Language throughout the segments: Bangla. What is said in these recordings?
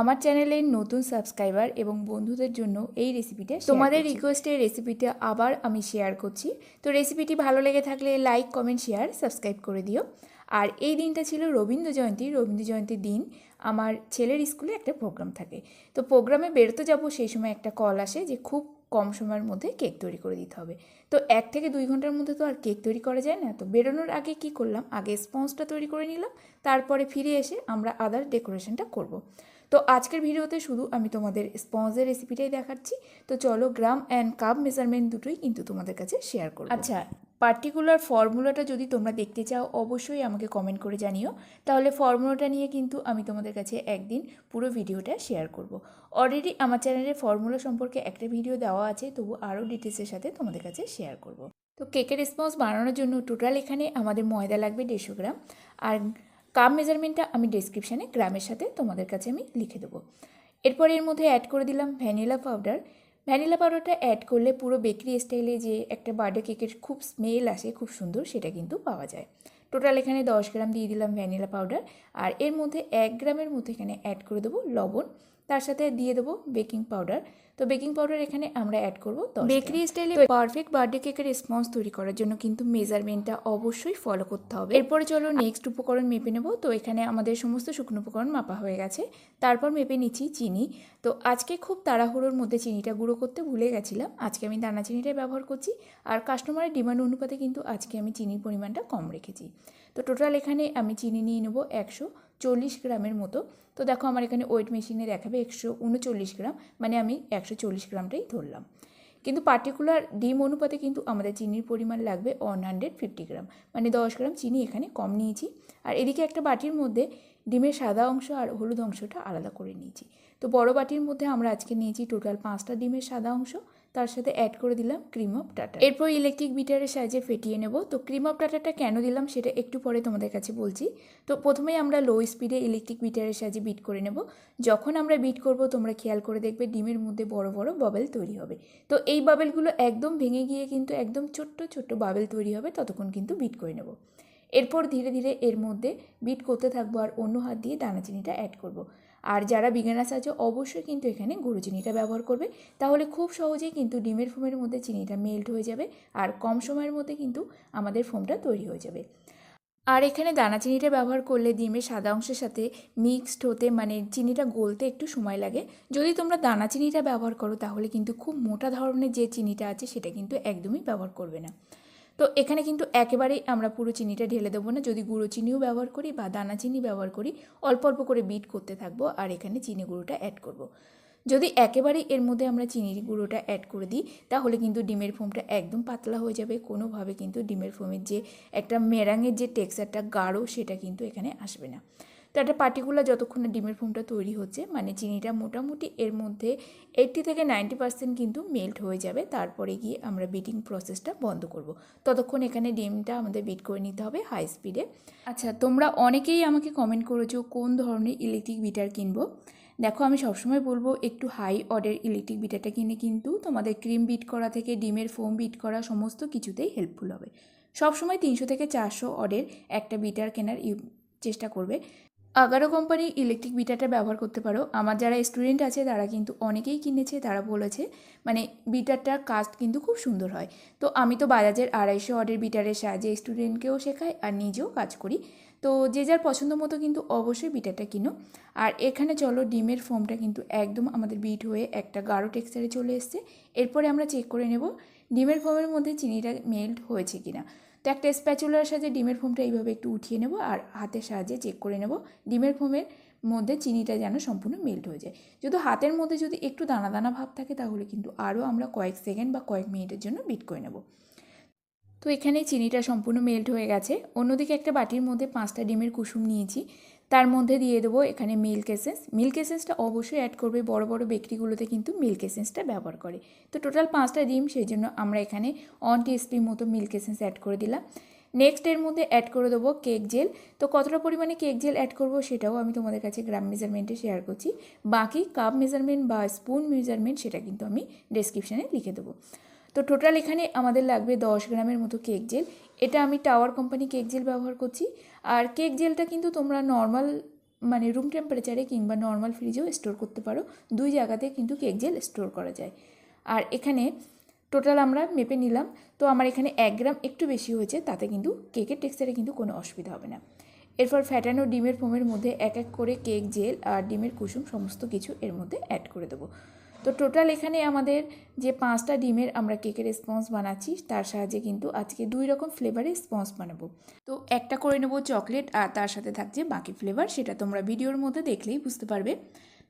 আমার চ্যানেলের নতুন সাবস্ক্রাইবার এবং বন্ধুদের জন্য এই রেসিপিটা তোমাদের রিকোয়েস্টের রেসিপিটা আবার আমি শেয়ার করছি। তো রেসিপিটি ভালো লেগে থাকলে লাইক কমেন্ট শেয়ার সাবস্ক্রাইব করে দিও। আর এই দিনটা ছিল রবীন্দ্র জয়ন্তী। রবীন্দ্র জয়ন্তীর দিন আমার ছেলের স্কুলে একটা প্রোগ্রাম থাকে। তো প্রোগ্রামে বেরোতে যাব সেই সময় একটা কল আসে যে খুব কম সময়ের মধ্যে কেক তৈরি করে দিতে হবে। তো এক থেকে দুই ঘণ্টার মধ্যে তো আর কেক তৈরি করা যায় না। তো বেরোনোর আগে কি করলাম? আগে স্পঞ্জটা তৈরি করে নিলাম। তারপরে ফিরে এসে আমরা আদার ডেকোরেশনটা করব। তো আজকের ভিডিওতে শুধু আমি তোমাদের স্পঞ্জের রেসিপিটাই দেখাচ্ছি। তো চলো গ্রাম অ্যান্ড কাপ মেজারমেন্ট দুটোই কিন্তু তোমাদের কাছে শেয়ার করব। আচ্ছা পার্টিকুলার ফর্মুলাটা যদি তোমরা দেখতে চাও, অবশ্যই আমাকে কমেন্ট করে জানিও। তাহলে ফর্মুলাটা নিয়ে কিন্তু আমি তোমাদের কাছে একদিন পুরো ভিডিওটা শেয়ার করব। অলরেডি আমার চ্যানেলে ফর্মুলা সম্পর্কে একটা ভিডিও দেওয়া আছে, তবু আরও ডিটেলসের সাথে তোমাদের কাছে শেয়ার করব। তো কেকের রেসপন্স বানানোর জন্য টোটাল এখানে আমাদের ময়দা লাগবে দেড়শো গ্রাম। আর কাপ মেজারমেন্টটা আমি ডেসক্রিপশানে গ্রামের সাথে তোমাদের কাছে আমি লিখে দেবো। এরপর এর মধ্যে অ্যাড করে দিলাম ভ্যানিলা পাউডার ভ্যানিলা পাউডারটা অ্যাড করলে পুরো বেকারি স্টাইলে যে একটা বার্থডে কেকের খুব স্মেল আসে, খুব সুন্দর, সেটা কিন্তু পাওয়া যায়। টোটাল এখানে দশ গ্রাম দিয়ে দিলাম ভ্যানিলা পাউডার আর এর মধ্যে এক গ্রামের মধ্যে এখানে অ্যাড করে দেবো লবণ। তার সাথে দিয়ে দেবো বেকিং পাউডার তো বেকিং পাউডার এখানে আমরা অ্যাড করব বেকারি স্টাইলে পারফেক্ট বার্থডে কেকের রেসপন্স তৈরি করার জন্য কিন্তু মেজারমেন্টটা অবশ্যই ফলো করতে হবে। এরপরে চলো নেক্সট উপকরণ মেপে নেব। তো এখানে আমাদের সমস্ত শুকনো উপকরণ মাপা হয়ে গেছে। তারপর মেপে নিচ্ছি চিনি। তো আজকে খুব তাড়াহুড়োর মধ্যে চিনিটা গুঁড়ো করতে ভুলে গেছিলাম। আজকে আমি দানা চিনিটাই ব্যবহার করছি। আর কাস্টমারের ডিমান্ড অনুপাতে কিন্তু আজকে আমি চিনির পরিমাণটা কম রেখেছি। তো টোটাল এখানে আমি চিনি নিয়ে নেব একশো। চল্লিশ গ্রামের মতো। তো দেখো আমার এখানে ওয়েট মেশিনে দেখাবে একশো উনচল্লিশ গ্রাম মানে আমি একশো চল্লিশ গ্রামটাই ধরলাম। কিন্তু পার্টিকুলার ডিম অনুপাতে কিন্তু আমাদের চিনির পরিমাণ লাগবে ওয়ান হান্ড্রেড ফিফটি গ্রাম মানে দশ গ্রাম চিনি এখানে কম নিয়েছি। আর এদিকে একটা বাটির মধ্যে ডিমের সাদা অংশ আর হলুদ অংশটা আলাদা করে নিয়েছি। তো বড় বাটির মধ্যে আমরা আজকে নিয়েছি টোটাল পাঁচটা ডিমের সাদা অংশ তার সাথে অ্যাড করে দিলাম ক্রিম অফ টাটা এরপর ইলেকট্রিক বিটারের সাহায্যে ফেটিয়ে নেব। তো ক্রিম অফ টাটাটা কেন দিলাম সেটা একটু পরে তোমাদের কাছে বলছি। তো প্রথমেই আমরা লো স্পিডে ইলেকট্রিক বিটারের সাহায্যে বিট করে নেব। যখন আমরা বিট করব, তোমরা খেয়াল করে দেখবে ডিমের মধ্যে বড় বড় বাবেল তৈরি হবে। তো এই বাবেলগুলো একদম ভেঙে গিয়ে কিন্তু একদম ছোট্ট ছোট্ট বাবেল তৈরি হবে, ততক্ষণ কিন্তু বিট করে নেব। এরপর ধীরে ধীরে এর মধ্যে বিট করতে থাকব আর অন্য হাত দিয়ে দানা চিনিটা অ্যাড করব। আর যারা বিজ্ঞানাস আছে, অবশ্যই কিন্তু এখানে গুঁড়ো চিনিটা ব্যবহার করবে। তাহলে খুব সহজেই কিন্তু ডিমের ফোমের মধ্যে চিনিটা মেল্ট হয়ে যাবে আর কম সময়ের মধ্যে কিন্তু আমাদের ফোমটা তৈরি হয়ে যাবে। আর এখানে দানা চিনিটা ব্যবহার করলে ডিমের সাদা অংশের সাথে মিক্সড হতে মানে চিনিটা গলতে একটু সময় লাগে। যদি তোমরা দানা চিনিটা ব্যবহার করো, তাহলে কিন্তু খুব মোটা ধরনের যে চিনিটা আছে, সেটা কিন্তু একদমই ব্যবহার করবে না। তো এখানে কিন্তু একেবারেই আমরা পুরো চিনিটা ঢেলে দেবো না। যদি গুঁড়ো চিনিও ব্যবহার করি বা দানা চিনি ব্যবহার করি, অল্প অল্প করে বিট করতে থাকব আর এখানে চিনি গুঁড়োটা অ্যাড করব। যদি একেবারেই এর মধ্যে আমরা চিনির গুঁড়োটা অ্যাড করে দিই, তাহলে কিন্তু ডিমের ফোমটা একদম পাতলা হয়ে যাবে। কোনোভাবে কিন্তু ডিমের ফোমের যে একটা মেরাঙের যে টেক্সচারটা গাঢ়, সেটা কিন্তু এখানে আসবে না। তো একটা পার্টিকুলার যতক্ষণ না ডিমের ফোমটা তৈরি হচ্ছে মানে চিনিটা মোটামুটি এর মধ্যে এইট্টি থেকে নাইনটি পার্সেন্ট কিন্তু মেল্ট হয়ে যাবে। তারপরে গিয়ে আমরা বিটিং প্রসেসটা বন্ধ করব। ততক্ষণ এখানে ডিমটা আমাদের বিট করে নিতে হবে হাই স্পিডে আচ্ছা তোমরা অনেকেই আমাকে কমেন্ট করেছ কোন ধরনের ইলেকট্রিক বিটার কিনবো। দেখো, আমি সবসময় বলব একটু হাই অর্ডার ইলেকট্রিক বিটারটা কিনে কিন্তু তোমাদের ক্রিম বিট করা থেকে, ডিমের ফোম বিট করা সমস্ত কিছুতেই হেল্পফুল হবে। সবসময় তিনশো থেকে চারশো অর্ডের একটা বিটার কেনার চেষ্টা করবে। আগারো কোম্পানির ইলেকট্রিক বিটারটা ব্যবহার করতে পারো। আমার যারা স্টুডেন্ট আছে, তারা কিন্তু অনেকেই কিনেছে, তারা বলেছে মানে বিটারটার কাজ কিন্তু খুব সুন্দর হয়। তো আমি তো বাজাজের আড়াইশো অর্ডের বিটারের সাহায্যে স্টুডেন্টকেও শেখাই আর নিজেও কাজ করি। তো যে যার পছন্দ মতো কিন্তু অবশ্যই বিটারটা কিনো। আর এখানে চলো, ডিমের ফোমটা কিন্তু একদম আমাদের বিট হয়ে একটা গাঢ় টেক্সচারে চলে এসছে। এরপরে আমরা চেক করে নেব, ডিমের ফোমের মধ্যে চিনিটা মেল্ট হয়েছে কিনা। তো একটা স্প্যাচুলার সাহায্যে ডিমের ফোমটা এইভাবে একটু উঠিয়ে নেব আর হাতের সাহায্যে চেক করে নেব। ডিমের ফোমের মধ্যে চিনিটা যেন সম্পূর্ণ মেল্ট হয়ে যায়। যদি হাতের মধ্যে যদি একটু দানা দানা ভাব থাকে, তাহলে কিন্তু আরও আমরা কয়েক সেকেন্ড বা কয়েক মিনিটের জন্য বিট করে নেব। তো এখানে চিনিটা সম্পূর্ণ মেল্ট হয়ে গেছে। অন্যদিকে একটা বাটির মধ্যে পাঁচটা ডিমের কুসুম নিয়েছি। তার মধ্যে দিয়ে দেবো এখানে মিল্ক এসেন্স মিল্ক এসেন্সটা অবশ্যই অ্যাড করবে বড় বড় বেকরিগুলোতে কিন্তু মিল্ক এসেন্সটা ব্যবহার করে। তো টোটাল পাঁচটা ডিম, সেই জন্য আমরা এখানে অন টিস্পির মতো মিল্ক এসেন্স অ্যাড করে দিলাম। নেক্সট এর মধ্যে অ্যাড করে দেবো কেক জেল তো কতটা পরিমাণে কেক জেল অ্যাড করব সেটাও আমি তোমাদের কাছে গ্রাম মেজারমেন্টে শেয়ার করছি। বাকি কাপ মেজারমেন্ট বা স্পুন মেজারমেন্ট সেটা কিন্তু আমি ডেসক্রিপশানে লিখে দেবো। তো টোটাল এখানে আমাদের লাগবে দশ গ্রামের মতো কেক জেল এটা আমি টাওয়ার কোম্পানি কেক জেল ব্যবহার করছি। আর কেক জেলটা কিন্তু তোমরা নর্মাল মানে রুম টেম্পারেচারে কিংবা নর্মাল ফ্রিজেও স্টোর করতে পারো। দুই জায়গাতে কিন্তু কেক জেল স্টোর করা যায়। আর এখানে টোটাল আমরা মেপে নিলাম। তো আমার এখানে এক গ্রাম একটু বেশি হয়েছে, তাতে কিন্তু কেকের টেক্সচারে কিন্তু কোনো অসুবিধা হবে না। এরপর ফ্যাটানো ডিমের ফোমের মধ্যে এক এক করে কেক জেল আর ডিমের কুসুম সমস্ত কিছু এর মধ্যে অ্যাড করে দেবো। তো টোটাল এখানে আমাদের যে পাঁচটা ডিমের আমরা কেকের স্পঞ্জ বানাচ্ছি, তার সাহায্যে কিন্তু আজকে দুই রকম ফ্লেভারের স্পঞ্জ বানাবো। তো একটা করে নেব চকলেট আর তার সাথে থাকছে বাকি ফ্লেভার সেটা তোমরা ভিডিওর মধ্যে দেখলেই বুঝতে পারবে।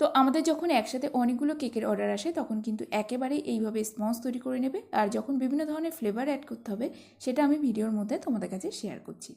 তো আমাদের যখন একসাথে অনেকগুলো কেকের অর্ডার আসে, তখন কিন্তু একেবারেই এইভাবে স্পঞ্জ তৈরি করে নেবে। আর যখন বিভিন্ন ধরনের ফ্লেভার অ্যাড করতে হবে, সেটা আমি ভিডিওর মধ্যে তোমাদের কাছে শেয়ার করছি।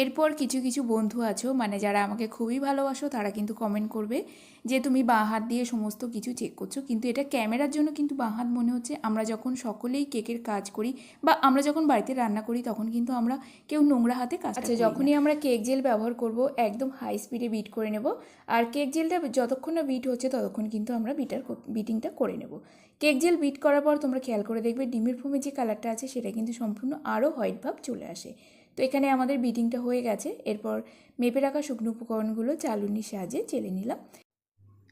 এরপর কিছু কিছু বন্ধু আছো মানে যারা আমাকে খুবই ভালোবাসো তারা কিন্তু কমেন্ট করবে যে তুমি বাঁ হাত দিয়ে সমস্ত কিছু চেক করছ। কিন্তু এটা ক্যামেরার জন্য কিন্তু বাঁ হাত মনে হচ্ছে আমরা যখন সকলেই কেকের কাজ করি বা আমরা যখন বাড়িতে রান্না করি তখন কিন্তু আমরা কেউ নোংরা হাতে কাজ আচ্ছা যখনই আমরা কেক জেল ব্যবহার করব একদম হাই স্পিডে বিট করে নেব। আর কেক জেলটা যতক্ষণ না বিট হচ্ছে ততক্ষণ কিন্তু আমরা বিটার বিটিংটা করে নেব। কেক জেল বিট করার পর তোমরা খেয়াল করে দেখবে ডিমের ফোমে যে কালারটা আছে সেটা কিন্তু সম্পূর্ণ আরও হোয়াইট ভাব চলে আসে। তো এখানে আমাদের বিটিংটা হয়ে গেছে। এরপর মেপে রাখা শুকনো উপকরণগুলো চালুনির সাহায্যে চেলে নিলাম।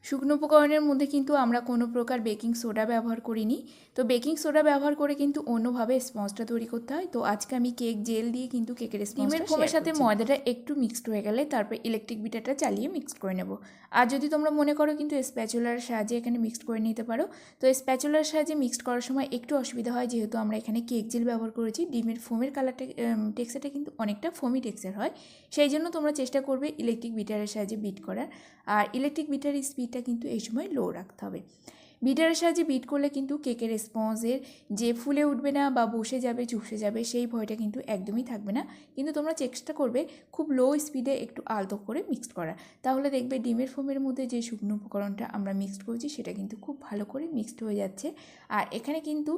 শুকনো উপকরণের মধ্যে কিন্তু আমরা কোনো প্রকার বেকিং সোডা ব্যবহার করিনি। তো বেকিং সোডা ব্যবহার করে কিন্তু অন্যভাবে স্পঞ্জটা তৈরি করতে হয়। তো আজকে আমি কেক জেল দিয়ে কিন্তু কেকের স্পঞ্জের ফোমের সাথে ময়দাটা একটু মিক্সড হয়ে গেলে তারপর ইলেকট্রিক বিটারটা চালিয়ে মিক্সড করে নেব। আর যদি তোমরা মনে করো কিন্তু স্প্যাচুলার সাহায্যে এখানে মিক্সড করে নিতে পারো তো স্প্যাচুলার সাহায্যে মিক্সড করার সময় একটু অসুবিধা হয়। যেহেতু আমরা এখানে কেক জেল ব্যবহার করেছি ডিমের ফোমের কালারটা টেক্সচারটা কিন্তু অনেকটা ফোমি টেক্সচার হয়। সেই জন্য তোমরা চেষ্টা করবে ইলেকট্রিক বিটারের সাহায্যে বিট করার। আর ইলেকট্রিক বিটারের স্পিডটা কিন্তু এই সময় লো রাখতে হবে। বিটারের সাহায্যে বিট করলে কিন্তু কেকের স্পঞ্জের যে ফুলে উঠবে না বা বসে যাবে চুপসে যাবে, সেই ভয়টা কিন্তু একদমই থাকবে না। কিন্তু তোমরা চেষ্টা করবে খুব লো স্পিডে একটু আলতো করে মিক্সড করা। তাহলে দেখবে ডিমের ফোমের মধ্যে যে শুকনো উপকরণটা আমরা মিক্সড করছি, সেটা কিন্তু খুব ভালো করে মিক্সড হয়ে যাচ্ছে। আর এখানে কিন্তু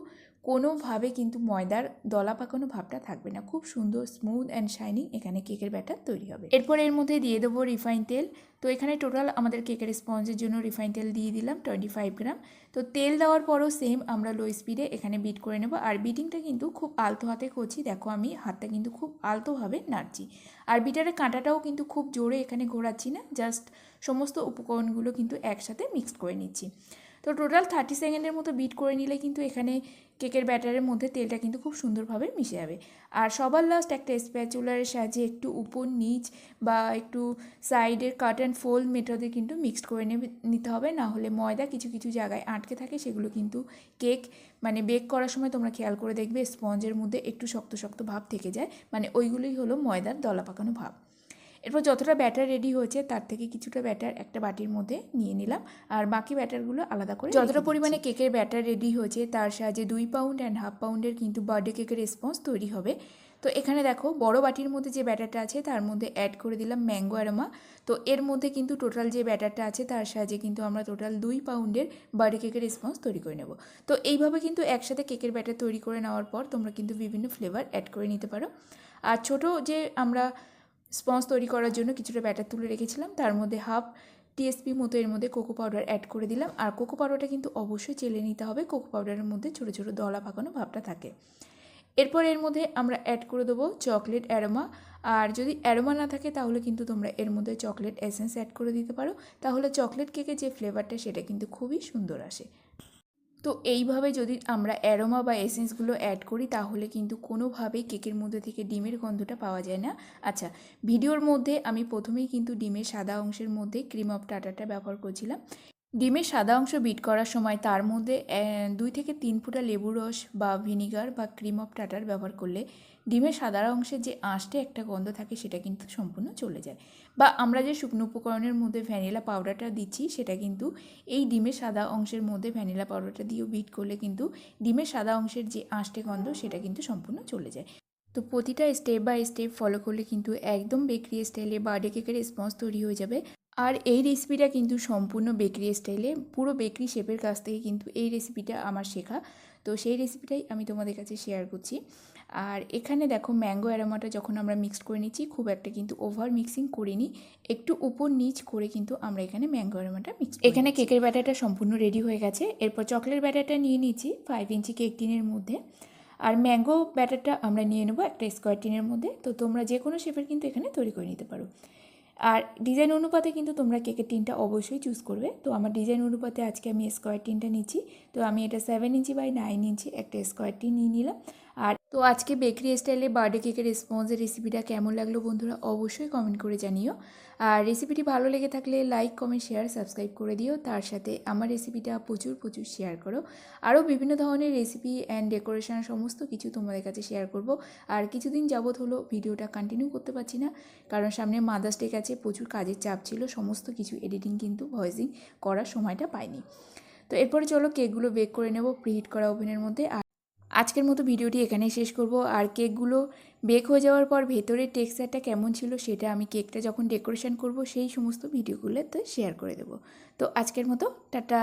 কোনোভাবে কিন্তু ময়দার দলা পাকানো ভাবটা থাকবে না। খুব সুন্দর স্মুথ অ্যান্ড শাইনিং এখানে কেকের ব্যাটার তৈরি হবে। এরপর এর মধ্যে দিয়ে দেবো রিফাইন তেল। তো এখানে টোটাল আমাদের কেকের স্পঞ্জের জন্য রিফাইন তেল দিয়ে দিলাম টোয়েন্টি ফাইভ গ্রাম তো তেল দেওয়ার পরও সেম আমরা লো স্পিডে এখানে বিট করে নেব। আর বিটিংটা কিন্তু খুব আলতো হাতে করছি। দেখো আমি হাতটা কিন্তু খুব আলতোভাবে নাড়ছি। আর বিটারের কাঁটাটাও কিন্তু খুব জোরে এখানে ঘোরাচ্ছি না জাস্ট সমস্ত উপকরণগুলো কিন্তু একসাথে মিক্সড করে নিচ্ছি। তো টোটাল থার্টি সেকেন্ডের মতো বিট করে নিলে কিন্তু এখানে কেকের ব্যাটারের মধ্যে তেলটা কিন্তু খুব সুন্দরভাবে মিশে যাবে। আর সবার লাস্ট একটা স্প্যাচুলারের সাহায্যে একটু উপর নিচ বা একটু সাইডের কাট অ্যান্ড ফোল্ড মেথডে কিন্তু মিক্সড করে নিতে হবে। না হলে ময়দা কিছু কিছু জায়গায় আটকে থাকে, সেগুলো কিন্তু কেক মানে বেক করার সময় তোমরা খেয়াল করে দেখবে স্পঞ্জের মধ্যে একটু শক্ত শক্ত ভাব থেকে যায়। মানে ওইগুলোই হলো ময়দার দলা পাকানো ভাব। এরপর যতটা ব্যাটার রেডি হয়েছে তার থেকে কিছুটা ব্যাটার একটা বাটির মধ্যে নিয়ে নিলাম। আর বাকি ব্যাটারগুলো আলাদা করে যতটা পরিমাণে কেকের ব্যাটার রেডি হয়েছে তার সাহায্যে দুই পাউন্ড অ্যান্ড হাফ পাউন্ডের কিন্তু বার্থডে কেকের রেসপন্স তৈরি হবে। তো এখানে দেখো বড় বাটির মধ্যে যে ব্যাটারটা আছে তার মধ্যে অ্যাড করে দিলাম ম্যাঙ্গো অ্যারোমা তো এর মধ্যে কিন্তু টোটাল যে ব্যাটারটা আছে তার সাহায্যে কিন্তু আমরা টোটাল দুই পাউন্ডের বার্থডে কেকের রেসপন্স তৈরি করে নেব। তো এইভাবে কিন্তু একসাথে কেকের ব্যাটার তৈরি করে নেওয়ার পর তোমরা কিন্তু বিভিন্ন ফ্লেভার অ্যাড করে নিতে পারো। আর ছোট যে আমরা স্পঞ্জ তৈরি করার জন্য কিছুটা ব্যাটার তুলে রেখেছিলাম। তার মধ্যে হাফ টিএসপি মতো এর মধ্যে কোকো পাউডার অ্যাড করে দিলাম। আর কোকো পাউডারটা কিন্তু অবশ্যই চেলে নিতে হবে। কোকো পাউডারের মধ্যে ছোটো ছোটো দলা পাকানো ভাবটা থাকে। এরপর এর মধ্যে আমরা অ্যাড করে দেবো চকলেট অ্যারোমা আর যদি অ্যারোমা না থাকে তাহলে কিন্তু তোমরা এর মধ্যে চকলেট এসেন্স অ্যাড করে দিতে পারো। তাহলে চকলেট কেকের যে ফ্লেভারটা সেটা কিন্তু খুবই সুন্দর আসে। তো এইভাবে যদি আমরা অ্যারোমা বা এসেন্সগুলো অ্যাড করি, তাহলে কিন্তু কোনোভাবেই কেকের মধ্যে থেকে ডিমের গন্ধটা পাওয়া যায় না। আচ্ছা ভিডিওর মধ্যে আমি প্রথমেই কিন্তু ডিমের সাদা অংশের মধ্যে ক্রিম অফ টাটাটা ব্যবহার করছিলাম। ডিমের সাদা অংশ বিট করার সময় তার মধ্যে দুই থেকে তিন ফুটা লেবু রস বা ভিনিগার বা ক্রিম অফ টাটার ব্যবহার করলে ডিমের সাদা অংশের যে আঁশটে একটা গন্ধ থাকে সেটা কিন্তু সম্পূর্ণ চলে যায়। বা আমরা যে শুকনো উপকরণের মধ্যে ভ্যানিলা পাউডারটা দিচ্ছি সেটা কিন্তু এই ডিমের সাদা অংশের মধ্যে ভ্যানিলা পাউডারটা দিয়েও বিট করলে কিন্তু ডিমের সাদা অংশের যে আঁশটে গন্ধ সেটা কিন্তু সম্পূর্ণ চলে যায়। তো প্রতিটা স্টেপ বাই স্টেপ ফলো করলে কিন্তু একদম বেকরি স্টাইলে বার্থডে কেকের রেসপন্স তৈরি হয়ে যাবে। আর এই রেসিপিটা কিন্তু সম্পূর্ণ বেকারি স্টাইলে পুরো বেকরি শেপের কাছ থেকে কিন্তু এই রেসিপিটা আমার শেখা। তো সেই রেসিপিটাই আমি তোমাদের কাছে শেয়ার করছি। আর এখানে দেখো ম্যাঙ্গো অ্যারোমাটা যখন আমরা মিক্সড করে নিচ্ছি খুব একটা কিন্তু ওভার মিক্সিং করিনি। একটু উপর নিচ করে কিন্তু আমরা এখানে ম্যাঙ্গো অ্যারোমাটা মিক্স এখানে কেকের ব্যাটারটা সম্পূর্ণ রেডি হয়ে গেছে। এরপর চকলেট ব্যাটারটা নিয়ে নিচ্ছি ফাইভ ইঞ্চি কেক টিনের মধ্যে। আর ম্যাঙ্গো ব্যাটারটা আমরা নিয়ে নেব একটা স্কোয়ার টিনের মধ্যে। তো তোমরা যে কোনো শেপের কিন্তু এখানে তৈরি করে নিতে পারো। আর ডিজাইন অনুপাতে কিন্তু তোমরা কেকের টিনটা অবশ্যই চুজ করবে। তো আমার ডিজাইন অনুপাতে আজকে আমি স্কোয়ার টিনটা নিচ্ছি। তো আমি এটা seven inch by nine inch একটা স্কোয়ার টিন নিয়ে নিলাম। আর তো আজকে বেকারি স্টাইলে বার্থডে কেকের স্পঞ্জের রেসিপিটা কেমন লাগল বন্ধুরা অবশ্যই কমেন্ট করে জানিও। আর রেসিপিটি ভালো লেগে থাকলে লাইক কমেন্ট শেয়ার সাবস্ক্রাইব করে দিও। তার সাথে আমার রেসিপিটা প্রচুর প্রচুর শেয়ার করো। আরও বিভিন্ন ধরনের রেসিপি অ্যান্ড ডেকোরেশন সমস্ত কিছু তোমাদের কাছে শেয়ার করব। আর কিছুদিন যাবৎ হলো ভিডিওটা কন্টিনিউ করতে পারছি না। কারণ সামনে মাদার্স ডে গেছে, প্রচুর কাজের চাপ ছিল, সমস্ত কিছু এডিটিং কিন্তু ভয়েসিং করার সময়টা পাইনি। তো এরপরে চলো কেকগুলো বেক করে নেব প্রিহিট করা ওভেনের মধ্যে। আর আজকের মতো ভিডিওটি এখানেই শেষ করব। আর কেকগুলো বেক হয়ে যাওয়ার পর ভেতরের টেক্সচারটা কেমন ছিল সেটা আমি কেকটা যখন ডেকোরেশন করব সেই সমস্ত ভিডিওগুলোতে শেয়ার করে দেব। তো আজকের মতো, টাটা!